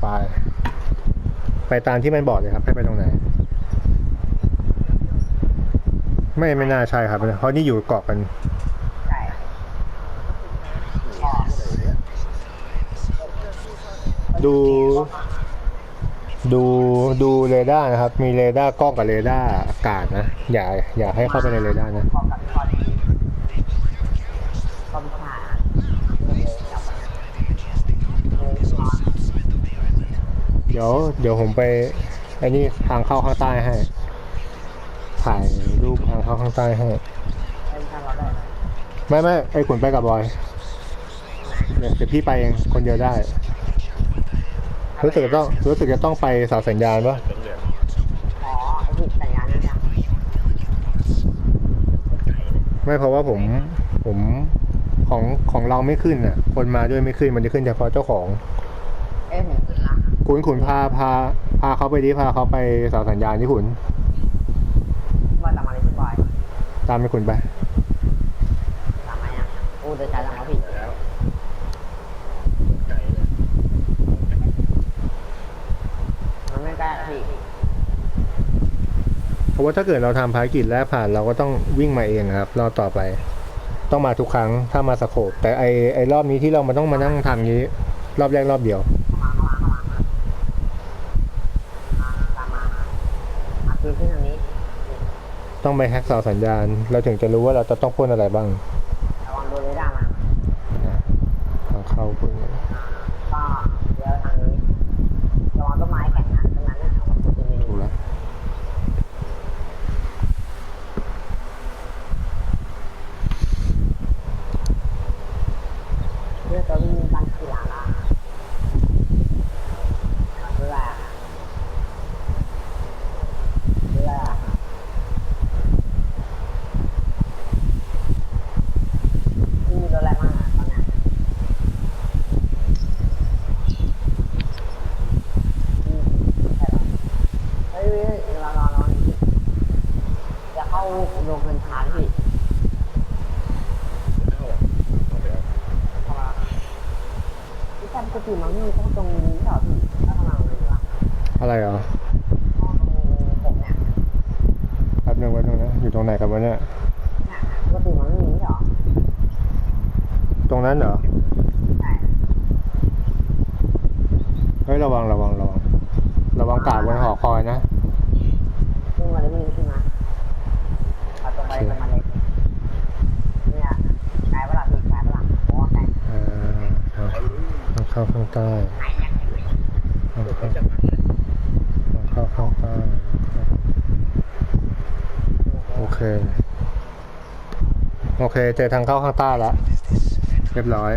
ไปไปตามที่มันบอกเลยครับ ให้ไปตรงไหน ไม่ไม่น่าใช่ครับ เพราะนี่อยู่เกาะกันดู ดูดูเรดาร์นะครับ มีเรดาร์กล้องกับเรดาร์อากาศนะ อย่า อย่าให้เข้าไปในเรดาร์นะ พอกับพอดีก็ผ่านเลยกลับมาเลยนอน เดี๋ยว เดี๋ยวผมไปไอ้นี่ทางเข้าข้างใต้ให้ ถ่ายรูปทางเข้าข้างใต้ให้ ไม่ไม่ไอ้ขุนไปกับบอย เดี๋ยวเดี๋ยวพี่ไปเองคนเดียวได้ รู้สึกจะต้องรู้สึกจะต้องไปสาสัญญาณปะไอ้ที่สัญญาณนั่นยังไม่เพราะว่าผมผมของของเราไม่ขึ้นอะ คนมาด้วยไม่ขึ้นมันจะขึ้นเฉพาะเจ้าของ เอ้ผมขึ้นละ ขุนขุนพาพาพาเขาไปดิพาเขาไปเสาสัญญาณที่ขุนว่าตามมาเลยพี่บอยตามไปขุนไปตามมายังอู้เดินช้าจังวะพี่มันไม่ใกล้พี่เพราะว่าถ้าเกิดเราทำภารกิจแรกผ่านเราก็ต้องวิ่งมาเองครับ รอบต่อไป ต้องมาทุกครั้งถ้ามาสโคปแต่ไอไอรอบนี้ที่เรามาต้องมานั่งทำนี้ รอบแรกรอบเดียว เข้ามาเข้ามาเข้ามามาตามมาอะ คือขึ้นทางนี้ ต้องไปแฮกเสาสัญญาณ เราถึงจะรู้ว่าเราจะต้องพ่นอะไรบ้างระวังโดนเรดาร์มาทางเข้าพ่นก็เดี๋ยวทางนี้ระวังต้นไม้แข็งนะตรงนั้นน่ะเอามาพูดตรงนี้ ถูกแล้ว เพื่อตัววิ่งกันขี่หลังอะเพื่อเพื่อที่มีรถอะไรบ้างอะตอนนั้นอืมใช่หรอเฮ้ยเฮ้ยรอรอรอ อย่าเข้าโรงเงินทานพี่พี่จำกุฏิมันมีต้องตรงนี้เหรอพี่ถ้าทำไมมันมีวะอะไรเหรอห้องตรงผมเนี่ยแป๊บนึงแป๊บนึงนะอยู่ตรงไหนกันวะเนี่ยน่ะปกติมันไม่มีเหรอตรงนั้นเหรอใช่เฮ้ยระวังระวังระวังระวังกาดบนหอคอยนะ ซึ่งมันเลยไม่มีขึ้นมาเอาตรงไปเลยตรงมาเลยเนี่ยใช้เวลาพี่ใช้เวลาโอ้ใช่ เอ่อทาง เข้าข้างใต้ทางเข้าทางเข้าข้างใต้โอเค โอเค เจอทางเข้าข้างใต้แล้ว เรียบร้อย